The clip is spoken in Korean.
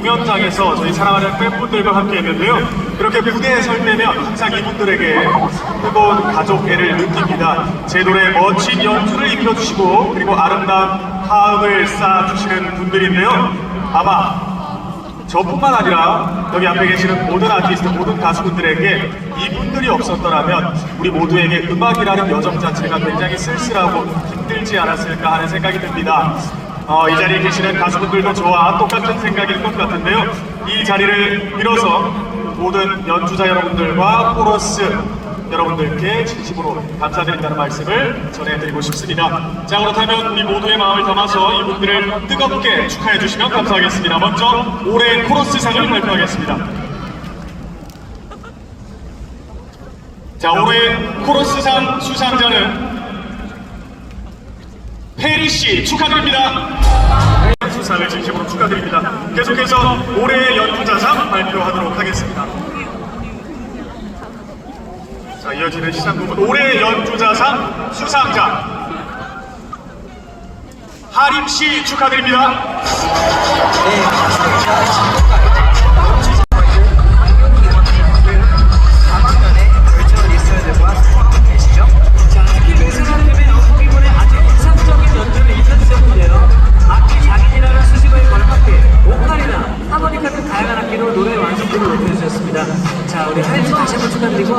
공연장에서 저희 사랑하는 팬분들과 함께 했는데요. 이렇게 무대에 설 때면 항상 이분들에게 뜨거운 가족애를 느낍니다. 제 노래 멋진 연주를 입혀주시고 그리고 아름다운 화음을 쌓아주시는 분들인데요. 아마 저뿐만 아니라 여기 앞에 계시는 모든 아티스트, 모든 가수분들에게 이분들이 없었더라면 우리 모두에게 음악이라는 여정 자체가 굉장히 쓸쓸하고 힘들지 않았을까 하는 생각이 듭니다. 어, 이 자리에 계시는 가수분들도 저와 똑같은 생각일 것 같은데요. 이 자리를 빌어서 모든 연주자 여러분들과 코러스 여러분들께 진심으로 감사드린다는 말씀을 전해드리고 싶습니다. 자 그렇다면 우리 모두의 마음을 담아서 이분들을 뜨겁게 축하해 주시면 감사하겠습니다. 먼저 올해 코러스상을 발표하겠습니다. 자 올해 코러스상 수상자는 페리 씨 축하드립니다. 수상을 진심으로 축하드립니다. 계속해서 올해의 연주자상 발표하도록 하겠습니다. 자, 이어지는 시상 부분 올해 연주자상 수상자 하림 씨 축하드립니다. 네. 있습니다. 자, 우리 하임씨 다시 한번 축하드리고.